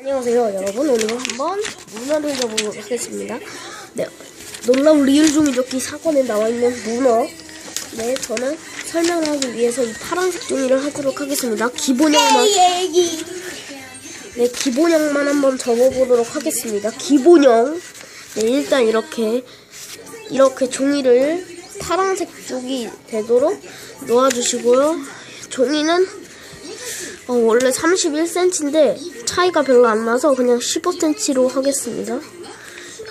안녕하세요 여러분. 오늘은 한번 문어를 접어보도록 하겠습니다. 네. 놀라운 리을 종이 적기 사건에 나와있는 문어. 네 저는 설명을 하기 위해서 이 파란색 종이를 하도록 하겠습니다. 기본형만. 네 기본형만 한번 접어보도록 하겠습니다. 기본형. 네 일단 이렇게 이렇게 종이를 파란색 쪽이 되도록 놓아주시고요. 종이는 어, 원래 31cm인데 차이가 별로 안 나서 그냥 15cm로 하겠습니다.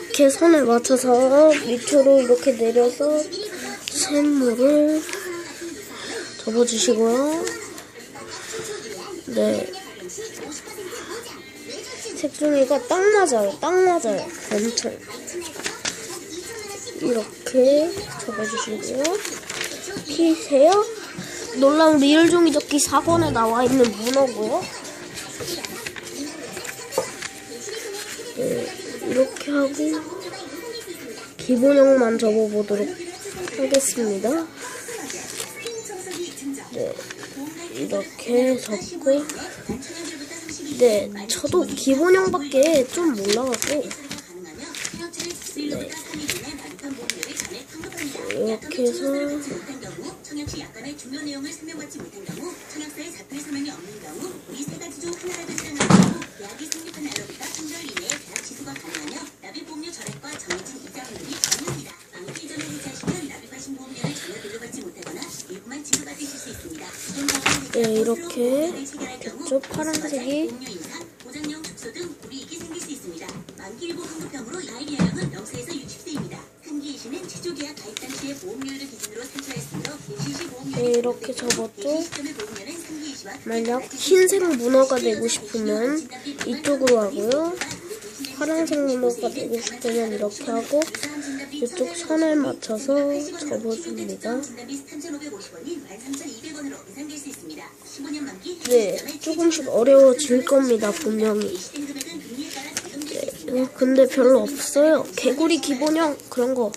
이렇게 선을 맞춰서 밑으로 이렇게 내려서 샘물을 접어주시고요. 네. 색종이가 딱 맞아요. 딱 맞아요. 엄청. 이렇게 접어주시고요. 피세요. 놀라운 리얼 종이 적기 4권에 나와 있는 문어고요. 네, 이렇게 하고 기본형만 접어보도록 하겠습니다. 네, 이렇게 접고 네, 저도 기본형밖에 좀 몰라갖고 네, 이렇게 해서 청약시 약관의 중요 내용을 설명받지 못한 경우 청약서에 자필 설명이 없는 경우 이 세 가지 중 하나라도 실행한 경우 계약이 성립한 날로부터 3개월 이내에 계약 취소가 가능하며 납입 보험료 절액과 정해진 이자율이 가능합니다. 아무리 이전에 해지하시면 납입하신 보험료를 전혀 돌려받지 못하거나 일부만 지급받으실 수 있습니다. 네, 이렇게 됐죠? 파란색이. 보험료 보장령 축소 등 불이익이 생길 수 있습니다. 만기 일부 환급형으로 나이 연령은 0세에서 60세입니다. 한기 이시는 최초 계약 가입 당시의 보험료를 기준으로 산출하였 이렇게 이시와 만약 흰색 문어가 되고 싶으면 이쪽으로 하고요. 파란색 문어가 되고 싶으면 이렇게 하고 이쪽 선을 맞춰서 접어줍니다. 진단비 3,550원인 13,200원으로 인상될 수 있습니다. 15년 만기 네, 조금씩 어려워질 겁니다, 분명히. 네, 근데 별로 없어요. 개구리 기본형 그런 거.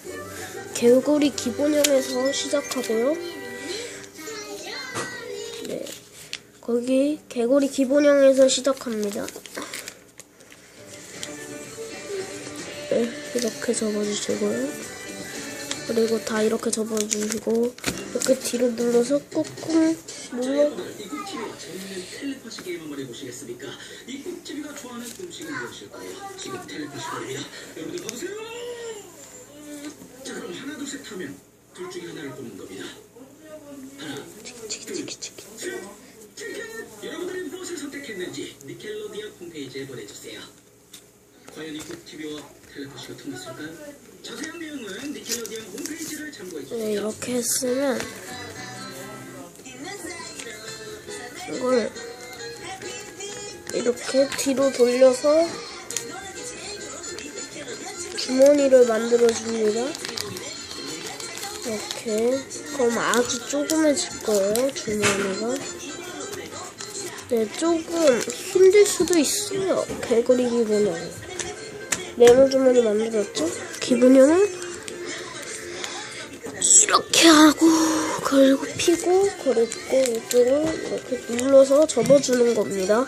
개구리 기본형에서 시작하고요. 거기 개구리 기본형에서 시작합니다. 네, 이렇게 접어주시고요. 그리고 다 이렇게 접어주시고 이렇게 뒤로 눌러서 꾹꾹 눌러. 자 그럼 하나 둘셋 하면 둘 중에 하나를 뽑는 겁니다. 니켈로디언 홈페이지에 보내주세요. 과연 이 꿀팁이와 텔레파시가 통했을까요? 자세한 내용은 니켈로디언 홈페이지를 참고해주세요. 네, 이렇게 했으면 이걸 이렇게 뒤로 돌려서 주머니를 만들어 줍니다. 이렇게 그럼 아주 조그매질 거예요 주머니가. 네, 조금 힘들 수도 있어요. 개구리 기분은 네모 주머니 만들었죠? 기분형은 이렇게 하고 그리고 피고 그리고 이쪽을 이렇게 눌러서 접어주는 겁니다.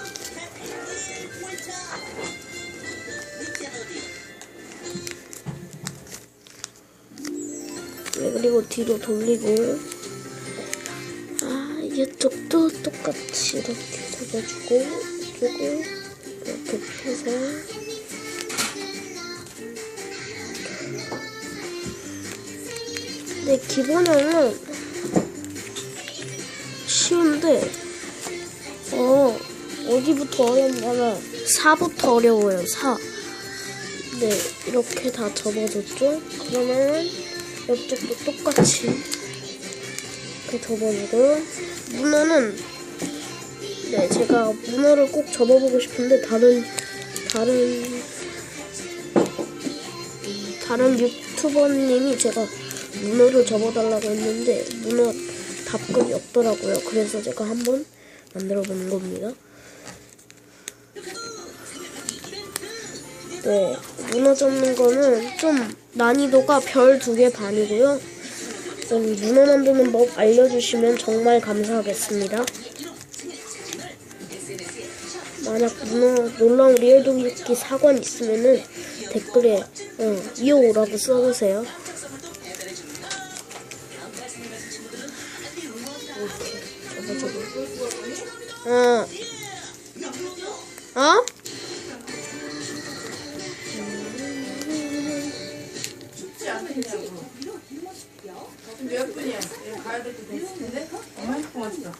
네, 그리고 뒤로 돌리고 아 이쪽도 똑같이 이렇게 접어주고 이쪽을 이렇게 펴서 네, 기본형은 쉬운데, 어, 어디부터 어렵냐면, 4부터 어려워요, 4. 네, 이렇게 다 접어줬죠? 그러면은, 이쪽도 똑같이, 이렇게 접어주고요. 문어는, 네, 제가 문어를 꼭 접어보고 싶은데, 다른, 다른, 다른 유튜버님이 제가 문어를 접어달라고 했는데 문어 답글이 없더라고요. 그래서 제가 한번 만들어 보는 겁니다. 네, 문어 접는 거는 좀 난이도가 별 두 개 반이고요. 음, 문어 만드는 법 알려주시면 정말 감사하겠습니다. 만약 문어 놀라운 리얼 도끼 사관 있으면은 댓글에 어, 이어오라고 써주세요. 이렇게 저거 저거. 어. 어? 몇 분이야? 가야 될 때 됐을 텐데? 얼마나 동안이죠?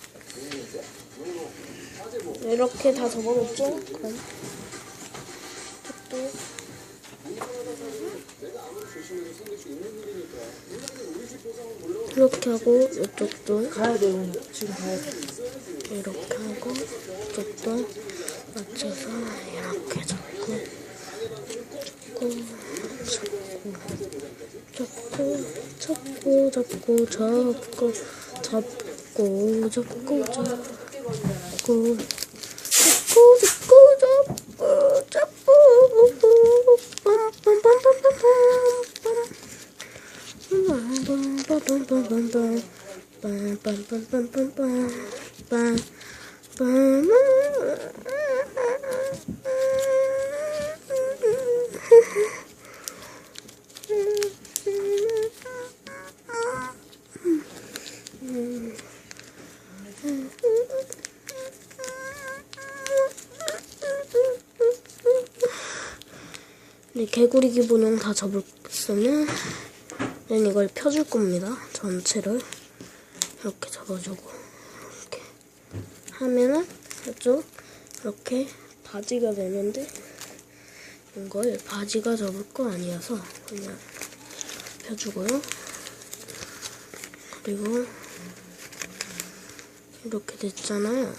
이렇게 다 접어놓죠? 그럼. 또. 이렇게 하고 이쪽도 가야 돼 오늘 지금 가야 돼 이렇게 하고 이쪽도 맞춰서 이렇게 잡고 잡고 잡고 잡고 잡고 잡고 잡고 잡고 잡고 잡고 잡고 잡고 잡고 네, 개구리 기본은 다 접었으면 는 이걸 펴줄 겁니다. 전체를 이렇게 접어주고 이렇게 하면은 이쪽 이렇게 바지가 되는데 이걸 바지가 접을 거 아니어서 그냥 펴주고요. 그리고 이렇게 됐잖아요.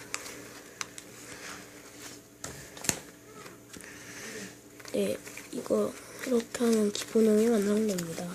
네, 이거 이렇게 하면 기본형이 완성됩니다.